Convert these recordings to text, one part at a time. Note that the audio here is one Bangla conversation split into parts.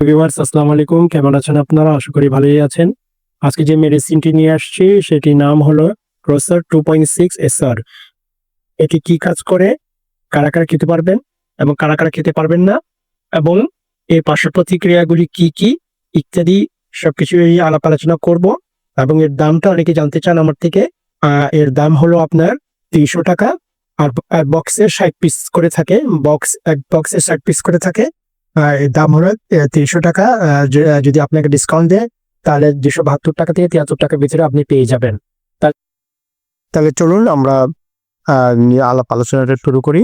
ভিউয়ার্স আসসালামু আলাইকুম। কেমন আছেন আপনারা? আশা করি ভালোই আছেন। আজকে যে মেডিসিনটি নিয়ে আসছি, সেটির নাম হলো ক্রোসার টু পয়েন্ট সিক্স এটি কি কাজ করে? কারা কারা খেতে পারবেন এবং কারা কারা খেতে পারবেন না? এবং এর পার্শ্ব প্রতিক্রিয়াগুলি কি কি? ইত্যাদি সবকিছু আলাপ আলোচনা করব। এবং এর দামটা অনেকে জানতে চান আমার থেকে। এর দাম হলো আপনার তিনশো টাকা। আর বক্সে ষাট পিস করে থাকে। বক্স এক বক্সে ষাট পিস করে থাকে। দাম হলো তিনশো টাকা। যদি আপনাকে ডিসকাউন্ট দেয়, তাহলে দুশো বাহাত্তর টাকা থেকে তিয়াত্তর টাকার ভিতরে আপনি পেয়ে যাবেন। তাহলে চলুন আমরা আলাপ আলোচনাটা শুরু করি।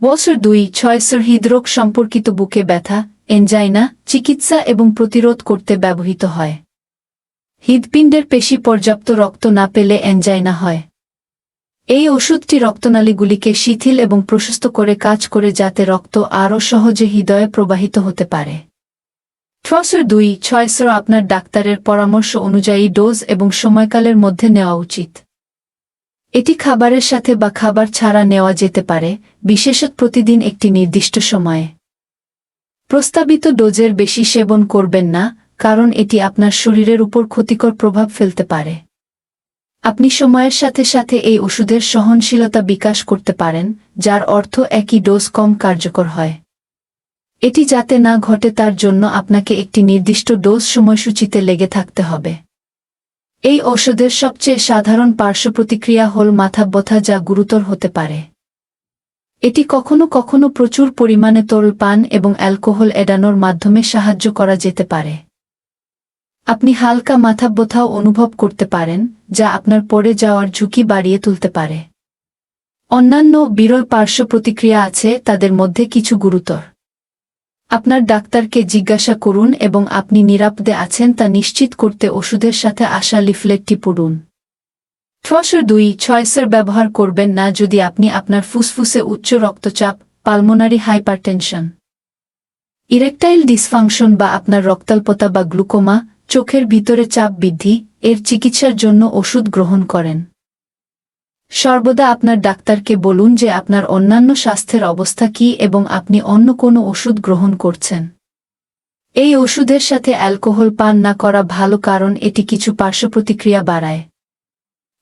বছর দুই ছয়শর হৃদরোগ সম্পর্কিত বুকে ব্যথা এনজাইনা চিকিৎসা এবং প্রতিরোধ করতে ব্যবহৃত হয়। হৃদপিণ্ডের পেশি পর্যাপ্ত রক্ত না পেলে এনজাইনা হয়। এই ওষুধটি রক্তনালীগুলিকে শিথিল এবং প্রশস্ত করে কাজ করে যাতে রক্ত আরও সহজে হৃদয়ে প্রবাহিত হতে পারে। ছয়শর দুই ছয়শর আপনার ডাক্তারের পরামর্শ অনুযায়ী ডোজ এবং সময়কালের মধ্যে নেওয়া উচিত। এটি খাবারের সাথে বা খাবার ছাড়া নেওয়া যেতে পারে, বিশেষত প্রতিদিন একটি নির্দিষ্ট সময়ে। প্রস্তাবিত ডোজের বেশি সেবন করবেন না, কারণ এটি আপনার শরীরের উপর ক্ষতিকর প্রভাব ফেলতে পারে। আপনি সময়ের সাথে সাথে এই ওষুধের সহনশীলতা বিকাশ করতে পারেন, যার অর্থ একই ডোজ কম কার্যকর হয়। এটি যাতে না ঘটে তার জন্য আপনাকে একটি নির্দিষ্ট ডোজ সময়সূচিতে লেগে থাকতে হবে। এই ঔষধের সবচেয়ে সাধারণ পার্শ্ব প্রতিক্রিয়া হল মাথা ব্যথা যা গুরুতর হতে পারে। এটি কখনো কখনো প্রচুর পরিমাণে তরল পান এবং অ্যালকোহল এড়ানোর মাধ্যমে সাহায্য করা যেতে পারে। আপনি হালকা মাথা বোথাও অনুভব করতে পারেন, যা আপনার পড়ে যাওয়ার ঝুঁকি বাড়িয়ে তুলতে পারে। অন্যান্য বিরল পার্শ্ব প্রতিক্রিয়া আছে, তাদের মধ্যে কিছু গুরুতর। আপনার ডাক্তারকে জিজ্ঞাসা করুন এবং আপনি নিরাপদে আছেন তা নিশ্চিত করতে ওষুধের সাথে আসা লিফলেটটি পড়ুন। ছশো দুই, ছয়সের ব্যবহার করবেন না যদি আপনি আপনার ফুসফুসে উচ্চ রক্তচাপ, পালমোনারি হাইপারটেনশন, ইরেকটাইল ডিসফাংশন বা আপনার রক্তাল্পতা বা গ্লুকোমা চোখের ভিতরে চাপ বৃদ্ধি, এর চিকিৎসার জন্য ওষুধ গ্রহণ করেন। সর্বদা আপনার ডাক্তারকে বলুন যে আপনার অন্যান্য স্বাস্থ্যের অবস্থা কি এবং আপনি অন্য কোনো ওষুধ গ্রহণ করছেন। এই ওষুধের সাথে অ্যালকোহল পান না করা ভালো কারণ এটি কিছু পার্শ্ব প্রতিক্রিয়া বাড়ায়।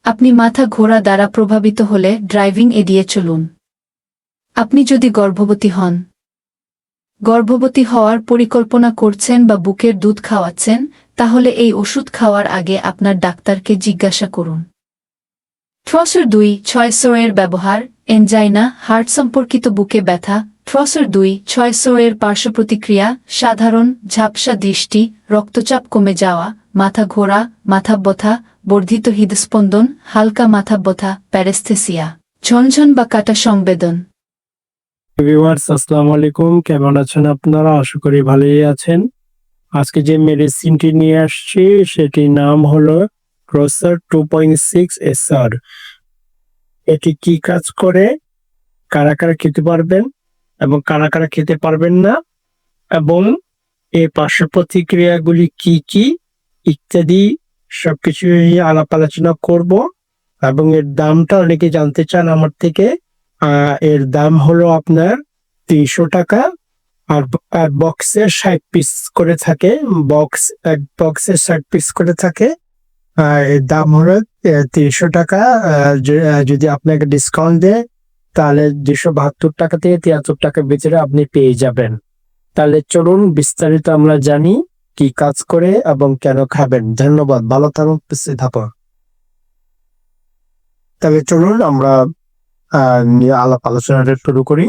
আপনি মাথা ঘোরা দ্বারা প্রভাবিত হলে ড্রাইভিং এড়িয়ে চলুন। আপনি যদি গর্ভবতী হন, গর্ভবতী হওয়ার পরিকল্পনা করছেন বা বুকের দুধ খাওয়াচ্ছেন তাহলে এই ওষুধ খাওয়ার আগে আপনার ডাক্তারকে জিজ্ঞাসা করুন। ট্রসর দুই ছয়শো এর ব্যবহার এনজাইনা হার্ট সম্পর্কিত বুকে ব্যথা ট্রসর দুই ছয়শো এর পার্শ্ব প্রতিক্রিয়া সাধারণ, ঝাপসা দৃষ্টি, রক্তচাপ কমে যাওয়া, মাথা ঘোরা, মাথা ব্যথা, বর্ধিত হৃদস্পন্দন, হালকা মাথা ব্যথা, প্যারেস্থেসিয়া। ঝনঝন বা কাটা সংবেদন। আসসালামু আলাইকুম। কেমন আছেন আপনারা? আশা করি ভালোই আছেন। আজকে যে মেডিসিনটি নিয়ে আসছি, সেটির নাম হলো ক্রোসার টু পয়েন্ট সিক্স এসআর এটি কি কাজ করে? কারা কারা খেতে পারবেন এবং কারা কারা খেতে পারবেন না? এবং এর পার্শ্ব প্রতিক্রিয়াগুলি কি কি ইত্যাদি সবকিছু আলাপ আলোচনা করব। এবং এর দামটা অনেকে জানতে চান আমার থেকে। এর দাম হলো আপনার তিনশো টাকা। আর আর বক্সে ষাট পিস করে থাকে। বক্স এক বক্সে ষাট পিস করে থাকে। আর দাম হলো তিনশো টাকা। যদি আপনাকে ডিসকাউন্ট দেয়, তাহলে দুশো বাহাত্তর টাকা থেকে তিয়াত্তর টাকার ভিতরে আপনি পেয়ে যাবেন। তাহলে চলুন, বিস্তারিত আমরা জানি কি কাজ করে এবং কেন খাবেন। ধন্যবাদ, ভালো থাকুন থাকুন। তাহলে চলুন, আমরা আলাপ আলোচনাটা শুরু করি।